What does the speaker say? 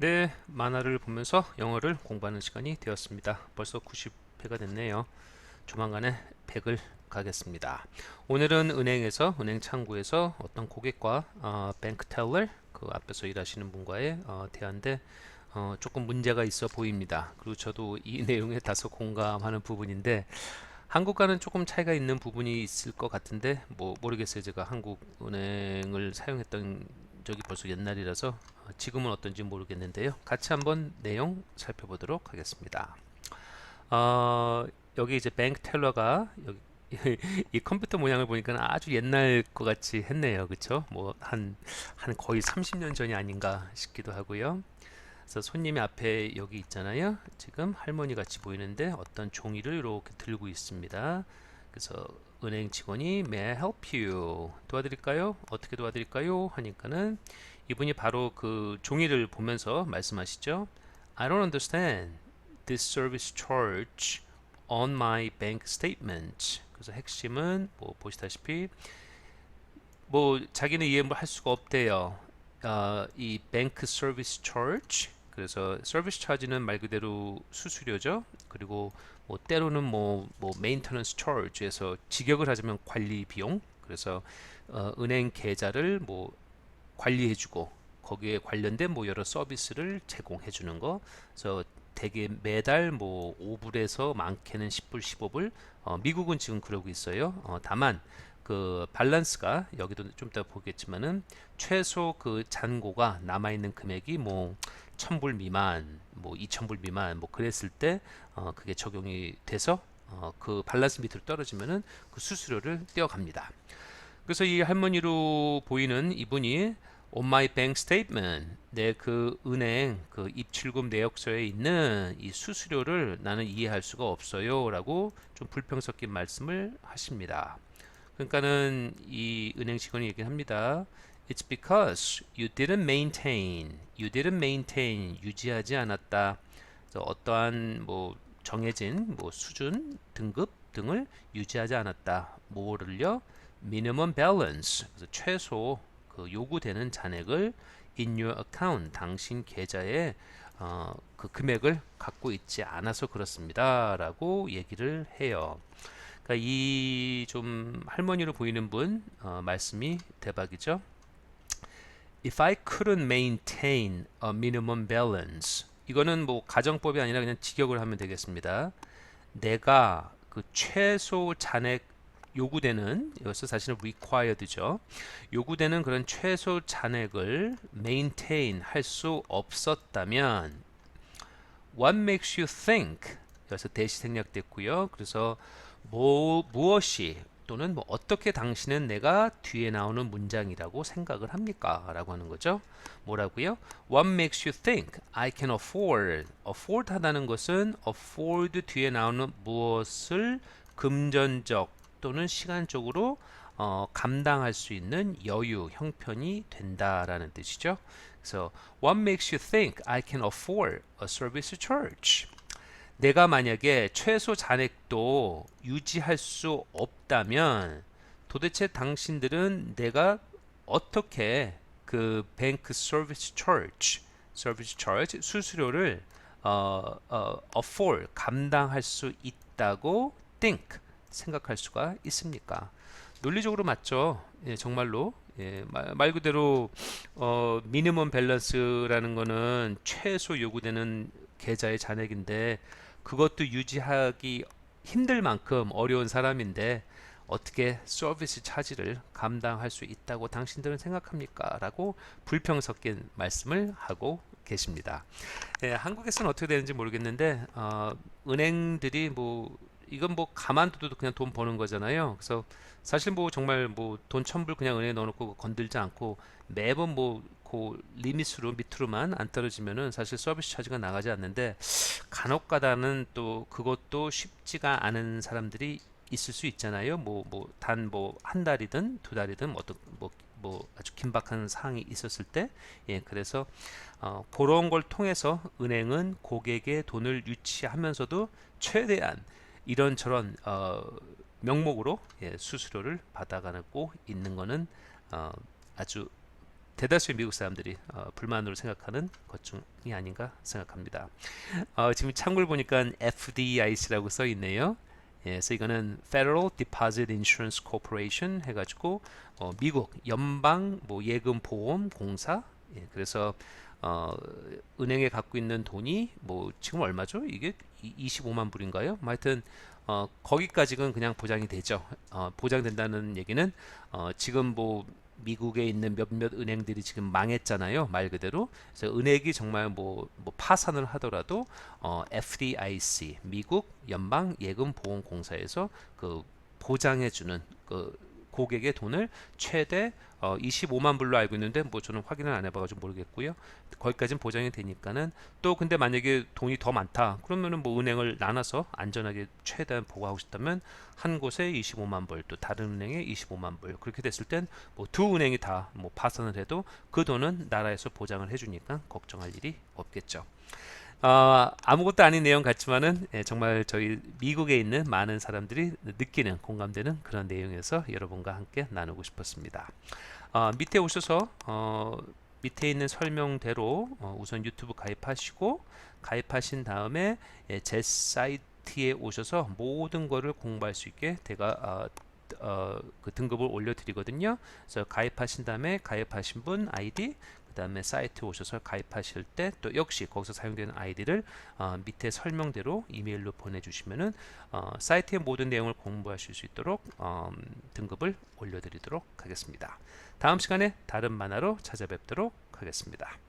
네, 만화를 보면서 영어를 공부하는 시간이 되었습니다. 벌써 90회가 됐네요. 조만간에 100을 가겠습니다. 오늘은 은행에서 은행 창구에서 어떤 고객과 어, 뱅크 텔러 그 앞에서 일하시는 분과의 어, 대화인데 어, 조금 문제가 있어 보입니다. 그리고 저도 이 내용에 다소 공감하는 부분인데 한국과는 조금 차이가 있는 부분이 있을 것 같은데 뭐 모르겠어요. 제가 한국 은행을 사용했던 적이 벌써 옛날이라서 어, 지금은 어떤지 모르겠는데요. 같이 한번 내용 살펴보도록 하겠습니다. 어, 여기 이제 뱅크 텔러가 여기 이 컴퓨터 모양을 보니까 아주 옛날 것 같이 했네요. 그쵸? 뭐, 한, 한 거의 30년 전이 아닌가 싶기도 하고요. 그래서 손님이 앞에 여기 있잖아요. 지금 할머니 같이 보이는데 어떤 종이를 이렇게 들고 있습니다. 그래서 은행 직원이 May I help you? 도와드릴까요? 어떻게 도와드릴까요? 하니까는 이분이 바로 그 종이를 보면서 말씀하시죠. I don't understand this service charge on my bank statement. 그래서 핵심은 뭐 보시다시피 뭐 자기는 이해를 할 수가 없대요. 어, 이 뱅크 서비스 차지 그래서 서비스 차지는 말 그대로 수수료죠. 그리고 뭐 때로는 뭐, 뭐 메인터넌스 차지에서 직역을 하자면 관리 비용. 그래서 어, 은행 계좌를 뭐 관리해주고 거기에 관련된 뭐 여러 서비스를 제공해 주는 거. 그래서 대개 매달 뭐 5불에서 많게는 10불, 15불. 어, 미국은 지금 그러고 있어요. 어, 다만 그 밸런스가 여기도 좀 이따 보겠지만은 최소 그 잔고가 남아 있는 금액이 뭐 1000불 미만, 뭐 2000불 미만 뭐 그랬을 때 어, 그게 적용이 돼서 어, 그 밸런스 밑으로 떨어지면은 그 수수료를 떼어갑니다. 그래서 이 할머니로 보이는 이분이 on my bank statement 내 그 은행 그 입출금 내역서에 있는 이 수수료를 나는 이해할 수가 없어요라고 좀 불평 섞인 말씀을 하십니다. 그러니까는 이 은행 직원이 얘기합니다. It's because you didn't maintain, you didn't maintain 유지하지 않았다. 어떠한 뭐 정해진 뭐 수준, 등급 등을 유지하지 않았다. 뭐를요? minimum balance. 그래서 최소 그 요구되는 잔액을 in your account 당신 계좌에 어, 그 금액을 갖고 있지 않아서 그렇습니다라고 얘기를 해요. 그러니까 이 좀 할머니로 보이는 분 어, 말씀이 대박이죠. If I couldn't maintain a minimum balance 이거는 뭐 가정법이 아니라 그냥 직역을 하면 되겠습니다. 내가 그 최소 잔액 요구되는 이것은 사실은 required죠. 요구되는 그런 최소 잔액을 maintain 할 수 없었다면 what makes you think 여기서 대시 생략됐고요. 그래서 뭐 무엇이 또는 뭐 어떻게 당신은 내가 뒤에 나오는 문장이라고 생각을 합니까? 라고 하는 거죠. 뭐라고요? What makes you think I can afford? afford 하다는 것은 afford 뒤에 나오는 무엇을 금전적 또는 시간적으로 어, 감당할 수 있는 여유, 형편이 된다라는 뜻이죠. 그래서 What makes you think I can afford a service charge? 내가 만약에 최소 잔액도 유지할 수 없다면 도대체 당신들은 내가 어떻게 그 뱅크 서비스 차지 서비스 차지 수수료를 어, 어, afford 감당할 수 있다고 think 생각할 수가 있습니까? 논리적으로 맞죠. 예, 정말로 예, 말, 말 그대로 어, 미니멈 밸런스라는 거는 최소 요구되는 계좌의 잔액인데 그것도 유지하기 힘들 만큼 어려운 사람인데 어떻게 서비스 차지를 감당할 수 있다고 당신들은 생각합니까? 라고 불평 섞인 말씀을 하고 계십니다. 예, 한국에서는 어떻게 되는지 모르겠는데 어, 은행들이 뭐 이건 뭐 가만둬도 그냥 돈 버는 거잖아요. 그래서 사실 뭐 정말 뭐 돈 천불 그냥 은행에 넣어놓고 건들지 않고 매번 뭐 그 리밋으로 밑으로만 안 떨어지면은 사실 서비스 차지가 나가지 않는데 간혹가다는 또 그것도 쉽지가 않은 사람들이 있을 수 있잖아요. 뭐 뭐 단 뭐 한 달이든 두 달이든 어떤 뭐, 뭐 아주 긴박한 상황이 있었을 때, 예, 그래서 어, 그런 걸 통해서 은행은 고객의 돈을 유치하면서도 최대한 이런저런 어, 명목으로 예, 수수료를 받아가고 있는 거는 어, 아주 대다수의 미국 사람들이 어, 불만으로 생각하는 것 중이 아닌가 생각합니다. 어, 지금 창구를 보니까 FDIC라고 써 있네요. 예, 그래서 이거는 Federal Deposit Insurance Corporation 해가지고 어, 미국 연방 뭐 예금 보험 공사. 예, 그래서 어, 은행에 갖고 있는 돈이 뭐 지금 얼마죠? 이게 25만 불인가요? 뭐 하여튼 어, 거기까지는 그냥 보장이 되죠. 어, 보장된다는 얘기는 어, 지금 뭐 미국에 있는 몇몇 은행들이 지금 망했잖아요. 말 그대로. 그래서 은행이 정말 뭐, 뭐 파산을 하더라도 어, FDIC 미국 연방 예금 보험 공사에서 그 보장해 주는 그 고객의 돈을 최대 어, 25만 불로 알고 있는데 뭐 저는 확인을 안 해봐가지고 모르겠고요. 거기까지는 보장이 되니까는 또 근데 만약에 돈이 더 많다 그러면은 뭐 은행을 나눠서 안전하게 최대한 보호하고 싶다면 한 곳에 25만 불 또 다른 은행에 25만 불 그렇게 됐을 땐 뭐 두 은행이 다 뭐 파산을 해도 그 돈은 나라에서 보장을 해주니까 걱정할 일이 없겠죠. 어, 아무것도 아닌 내용 같지만은 예, 정말 저희 미국에 있는 많은 사람들이 느끼는 공감되는 그런 내용에서 여러분과 함께 나누고 싶었습니다. 어, 밑에 오셔서 어, 밑에 있는 설명대로 어, 우선 유튜브 가입하시고 가입하신 다음에 예, 제 사이트에 오셔서 모든 거를 공부할 수 있게 제가 어, 어, 그 등급을 올려드리거든요. 그래서 가입하신 다음에 가입하신 분 아이디 그 다음에 사이트 오셔서 가입하실 때 또 역시 거기서 사용되는 아이디를 어, 밑에 설명대로 이메일로 보내주시면은 어, 사이트의 모든 내용을 공부하실 수 있도록 어, 등급을 올려드리도록 하겠습니다. 다음 시간에 다른 만화로 찾아뵙도록 하겠습니다.